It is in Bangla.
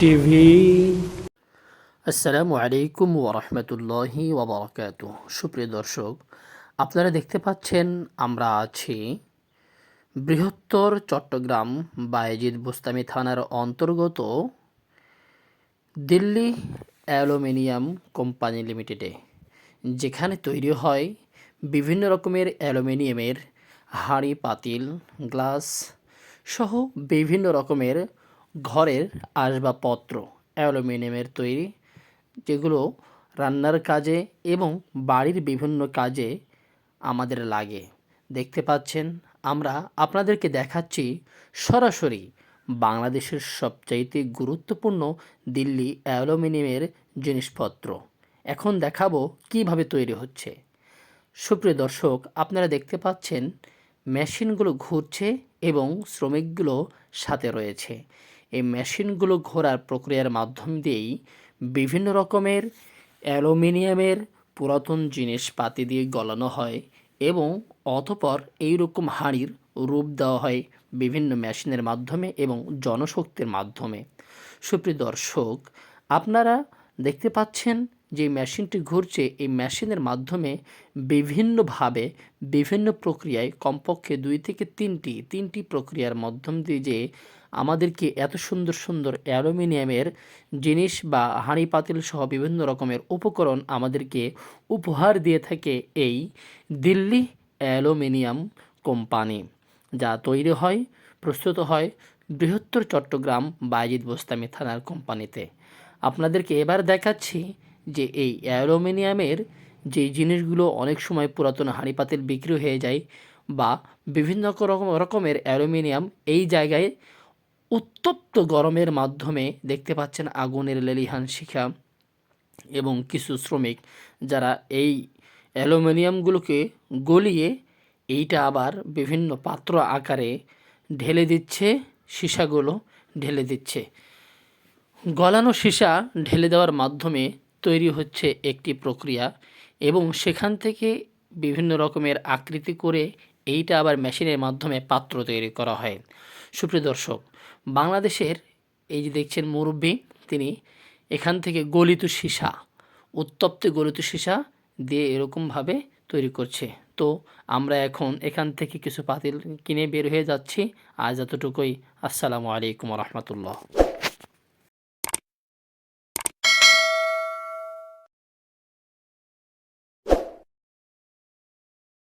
টিভি। আসসালামু আলাইকুম ওরহমতুল্লাহি ওবরাকাতু সুপ্রিয় দর্শক, আপনারা দেখতে পাচ্ছেন আমরা আছি বৃহত্তর চট্টগ্রাম বায়েজিদ বুস্তামি থানার অন্তর্গত দিল্লি অ্যালুমিনিয়াম কোম্পানি লিমিটেডে, যেখানে তৈরি হয় বিভিন্ন রকমের অ্যালুমিনিয়ামের হাঁড়ি, পাতিল, গ্লাস সহ বিভিন্ন রকমের ঘরের আসবাবপত্র, অ্যালুমিনিয়ামের তৈরি, যেগুলো রান্নার কাজে এবং বাড়ির বিভিন্ন কাজে আমাদের লাগে। দেখতে পাচ্ছেন, আমরা আপনাদেরকে দেখাচ্ছি সরাসরি বাংলাদেশের সবচাইতে গুরুত্বপূর্ণ দিল্লি অ্যালুমিনিয়ামের জিনিসপত্র। এখন দেখাবো কীভাবে তৈরি হচ্ছে। সুপ্রিয় দর্শক, আপনারা দেখতে পাচ্ছেন, মেশিনগুলো ঘুরছে এবং শ্রমিকগুলো সাথে রয়েছে। এই মেশিনগুলো ঘোরার প্রক্রিয়ার মাধ্যম দিয়েই বিভিন্ন রকমের অ্যালুমিনিয়ামের পুরাতন জিনিসপাতি দিয়ে গলানো হয় এবং অতপর এই রকম হাঁড়ির রূপ দেওয়া হয় বিভিন্ন মেশিনের মাধ্যমে এবং জনশক্তির মাধ্যমে। সুপ্রিয় দর্শক, আপনারা দেখতে পাচ্ছেন যে মেশিনটি ঘুরছে, এই মেশিনের মাধ্যমে বিভিন্নভাবে, বিভিন্ন প্রক্রিয়ায় কমপক্ষে দুই থেকে তিনটি তিনটি প্রক্রিয়ার মাধ্যম দিয়ে যে আমাদেরকে এত সুন্দর সুন্দর অ্যালুমিনিয়ামের জিনিস বা হাঁড়ি, পাতিল সহ বিভিন্ন রকমের উপকরণ আমাদেরকে উপহার দিয়ে থাকে এই দিল্লি অ্যালুমিনিয়াম কোম্পানি, যা তৈরি হয়, প্রস্তুত হয় বৃহত্তর চট্টগ্রাম বাজিদ বোস্তামি থানার কোম্পানিতে। আপনাদেরকে এবার দেখাচ্ছি যে এই অ্যালুমিনিয়ামের যে জিনিসগুলো অনেক সময় পুরাতন হাঁড়ি পাতিল বিক্রি হয়ে যায় বা বিভিন্ন রকম, রকমের অ্যালুমিনিয়াম এই জায়গায় উত্তপ্ত গরমের মাধ্যমে দেখতে পাচ্ছেন আগুনের লেলিহান শিখা এবং কিছু শ্রমিক যারা এই অ্যালুমিনিয়ামগুলোকে গলিয়ে এইটা আবার বিভিন্ন পাত্র আকারে ঢেলে দিচ্ছে, সীসাগুলো ঢেলে দিচ্ছে। গলানো সীসা ঢেলে দেওয়ার মাধ্যমে তৈরি হচ্ছে একটি প্রক্রিয়া এবং সেখান থেকে বিভিন্ন রকমের আকৃতি করে এইটা আবার মেশিনের মাধ্যমে পাত্র তৈরি করা হয়। সুপ্রিয় দর্শক, বাংলাদেশের এই যে দেখছেন মুরব্বী, তিনি এখান থেকে গলিত সীসা, উত্তপ্ত গলিত সীসা দিয়ে এরকমভাবে তৈরি করছে। তো আমরা এখন এখান থেকে কিছু পাতিল কিনে বের হয়ে যাচ্ছি। আজ এতটুকুই। আসসালামু আলাইকুম রহমতুল্লাহ।